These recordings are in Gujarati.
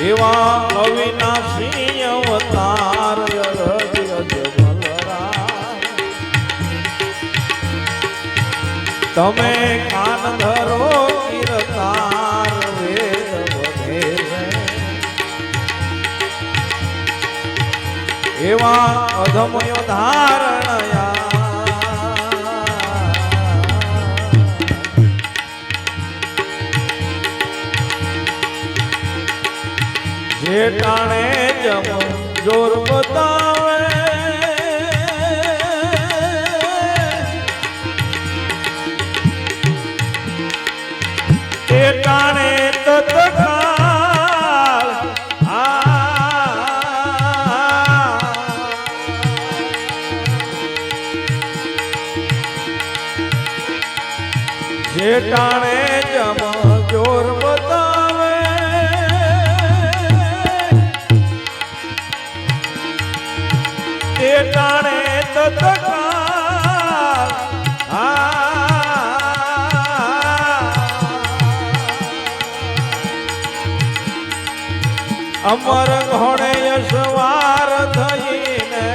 એવા અવિનાશી અવતાર તમે કાન ધરો કીર્તાર એવા અધમ ધારણયા જે ટાણે જમ જોર બતાવે. તત્કાળ ટાણે અમર ઘોડે યશવાર થઈને,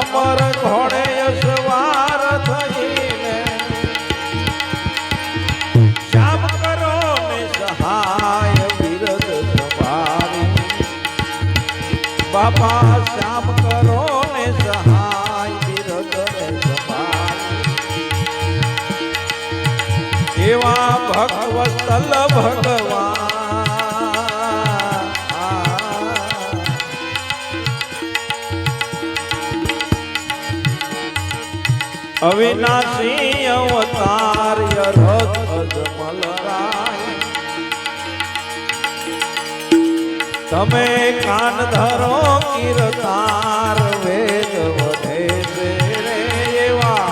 અમર ઘોડે યશવાર થઈને. શ્યામ કરો ને સહાય વિરદ સવારી બાપા, શ્યામ કરો ને સહાય વિરદ સવારી એવા ભગવતલ ભગવાન અવિનાશી અવતાર્ય રથ તમે કાન ધરો કિરતાર વેદ વધે રે એવા.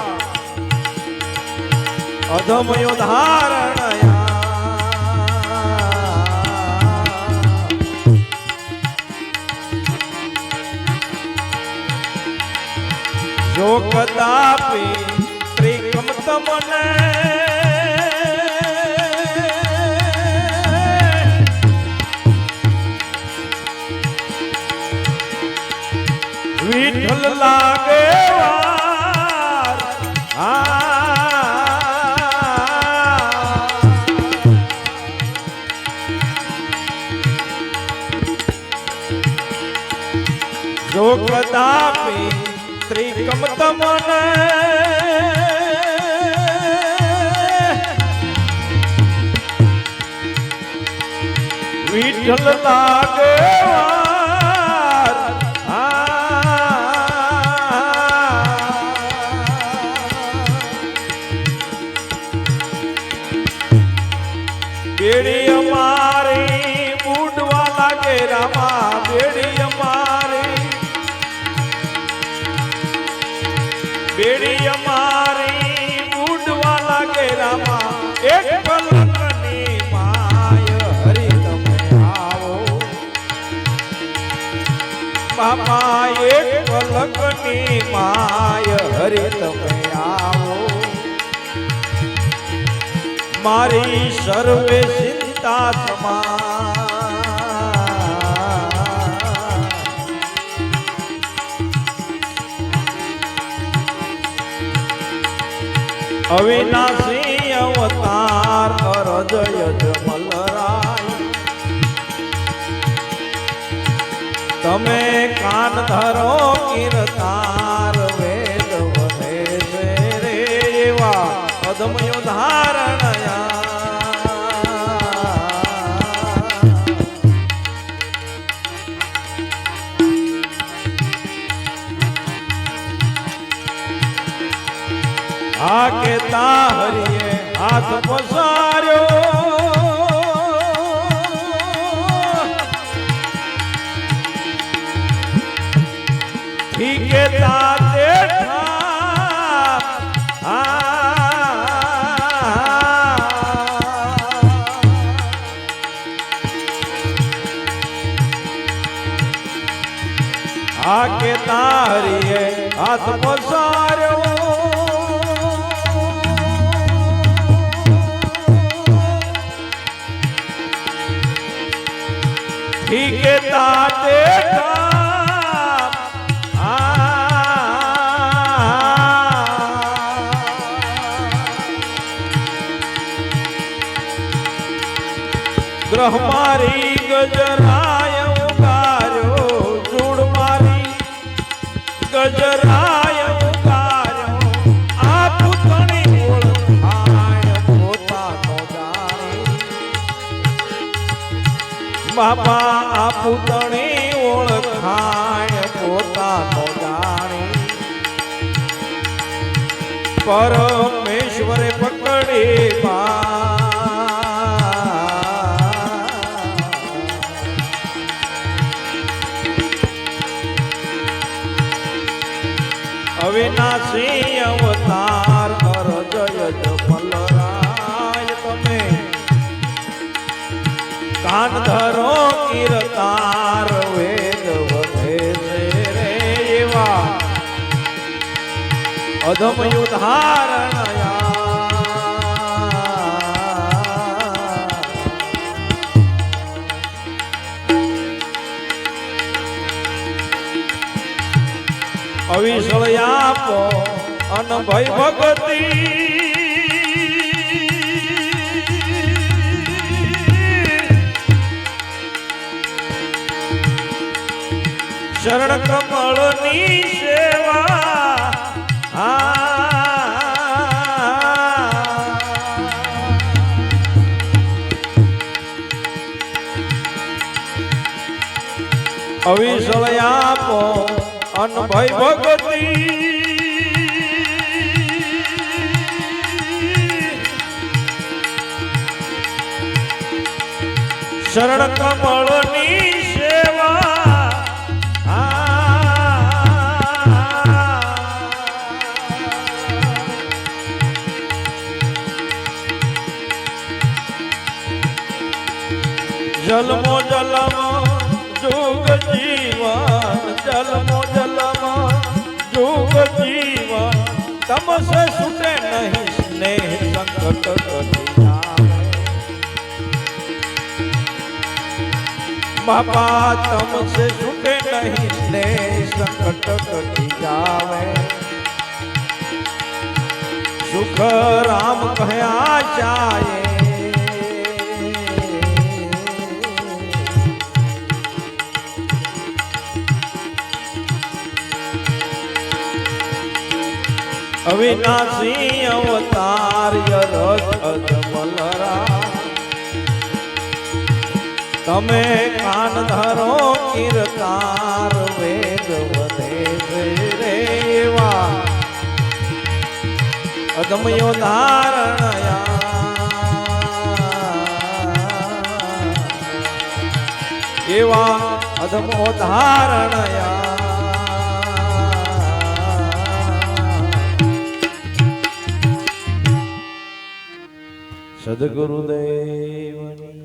અધમ ધારણયા જો કદાપી ત્રિકમ તમને વિઠલ લાગે જો ત્રિકમ તમને વિઠ્ઠલ લાગે. બેડી અમારી ફૂટવા લાગે રામા બેડી બાપા એક પલકની માય હરે તમે આવો. મારી સર્વે ચિંતા સમા અવિનાશી અવતાર અરજય જમલરાય કાન ધરો કિરતાર વેદ છે રે એવા અદમયો ધારણયા આ કેતા હરિયે હાથ પસાર્યો ઠીકે તાતે ઠા આ કે હરિએ હાથ પસાર્યો ઠીકે તાતે ઠામ. બાપા, આ પૂતણી ઓળખાય પોતાનો જાણી પરમેશ્વરે પકડી બા અવિનાશી અવતાર જય જપલરાય તમે કાન ધરો કીર્તાર વેદ વધે છે રે એવા. અધમ યુધારણયા અવિસળ આપો અનભય ભગતી. શરણ કમળની સેવા. અવિસળ આપો અનભય ભગતી. શરણ કમળની જલમો જલમ, જોગ જીવન, જલમો જલમ, જોગ જીવન. તમસે સુટે નહીં સ્નેહ સંકટ બાપા, તમસે સુટે નહીં સ્નેહ સંકટ કટી જાવે સુખ રામ કહ્યા ચાયે અવિનાશી અવતાર્ય રથ અજમલરા. તમે કાન ધરો કીર્તાર વેદ વધે રેવા અદમયો ધારણયા એવા અધમો ધારણયા. સદગુરુદેવની